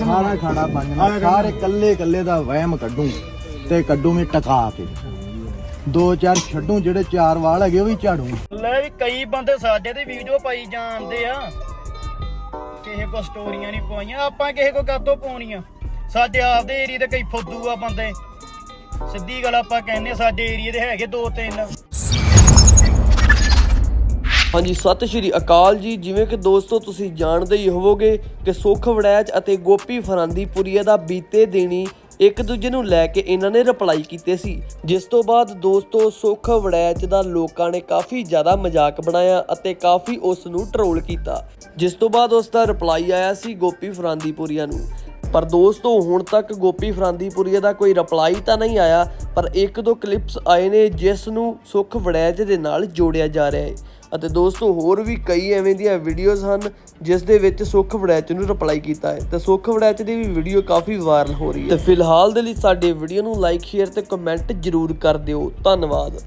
ਸਾਰਾ ਖਾੜਾ ਬੰਨਣਾ ਸਾਰੇ ਕੱਲੇ ਕੱਲੇ ਦਾ ਵਹਿਮ ਕੱਢੂ ਤੇ ਕੱਢੂ ਮੈਂ ਟਕਾ ਕੇ। ਦੋ ਚਾਰ ਛੱਡੂ ਜਿਹੜੇ ਚਾਰ ਵਾਲ ਹੈਗੇ ਉਹ ਵੀ ਝਾੜੂ। ਲੈ ਵੀ ਕਈ ਬੰਦੇ ਸਾਡੇ ਤੇ ਵੀਡੀਓ ਪਾਈ ਜਾਂਦੇ ਆ। ਕਿਸੇ ਕੋ ਸਟੋਰੀਆਂ ਨਹੀਂ ਪਾਈਆਂ ਆਪਾਂ ਕਿਸੇ ਕੋ ਕਾਤੋਂ ਪਾਉਣੀਆਂ? ਸਾਡੇ ਆਪਦੇ ਏਰੀਏ ਦੇ ਕਈ ਫੁੱਦੂ ਆ ਬੰਦੇ। ਸਿੱਧੀ ਗੱਲ ਆਪਾਂ ਕਹਿੰਦੇ ਸਾਡੇ ਏਰੀਏ ਦੇ ਹੈਗੇ ਦੋ ਤਿੰਨ। ਹਾਂਜੀ, ਸਤਿ ਸ਼੍ਰੀ ਅਕਾਲ ਜੀ। ਜਿਵੇਂ ਕਿ ਦੋਸਤੋ, ਤੁਸੀਂ ਜਾਣਦੇ ਹੀ ਹੋਵੋਗੇ ਕਿ ਸੁਖ ਵੜੈਚ ਅਤੇ ਗੋਪੀ ਫਰਾਂਦੀਪੁਰੀਆ ਦਾ ਬੀਤੇ ਦਿਨੀ ਇੱਕ ਦੂਜੇ ਨੂੰ ਲੈ ਕੇ ਇਹਨਾਂ ਨੇ ਰਿਪਲਾਈ ਕੀਤੇ ਸੀ। ਜਿਸ ਤੋਂ ਬਾਅਦ ਦੋਸਤੋ, ਸੁਖ ਵੜੈਚ ਦਾ ਲੋਕਾਂ ਨੇ ਕਾਫੀ ਜ਼ਿਆਦਾ ਮਜ਼ਾਕ ਬਣਾਇਆ ਅਤੇ ਕਾਫੀ ਉਸ ਨੂੰ ਟਰੋਲ ਕੀਤਾ। ਜਿਸ ਤੋਂ ਬਾਅਦ ਉਸ ਦਾ ਰਿਪਲਾਈ ਆਇਆ ਸੀ ਗੋਪੀ ਫਰਾਂਦੀਪੁਰੀਆ ਨੂੰ। ਪਰ ਦੋਸਤੋ, ਹੁਣ ਤੱਕ ਗੋਪੀ ਫਰਾਂਦੀਪੁਰੀਆ ਦਾ ਕੋਈ ਰਿਪਲਾਈ ਤਾਂ ਨਹੀਂ ਆਇਆ, ਪਰ ਇੱਕ ਦੋ ਕਲਿੱਪਸ ਆਏ ਨੇ ਜਿਸ ਨੂੰ ਸੁਖ ਵੜੈਚ ਦੇ ਨਾਲ ਜੋੜਿਆ ਜਾ ਰਿਹਾ ਹੈ। ਅਤੇ ਦੋਸਤੋ, ਹੋਰ ਵੀ ਕਈ ਐਵੇਂ ਦੀਆਂ ਵੀਡੀਓਜ਼ ਹਨ, ਜਿਸ ਦੇ ਵਿੱਚ ਸੁਖ ਵੜੈਚ ਨੂੰ ਰਿਪਲਾਈ ਕੀਤਾ ਹੈ। ਤੇ ਸੁਖ ਵੜੈਚ ਦੀ ਵੀ ਵੀਡੀਓ ਕਾਫੀ ਵਾਇਰਲ ਹੋ ਰਹੀ ਹੈ। ਤੇ ਫਿਲਹਾਲ ਦੇ ਲਈ ਸਾਡੇ ਵੀਡੀਓ ਨੂੰ ਲਾਈਕ ਸ਼ੇਅਰ ਤੇ ਕਮੈਂਟ ਜ਼ਰੂਰ ਕਰ ਦਿਓ। ਧੰਨਵਾਦ।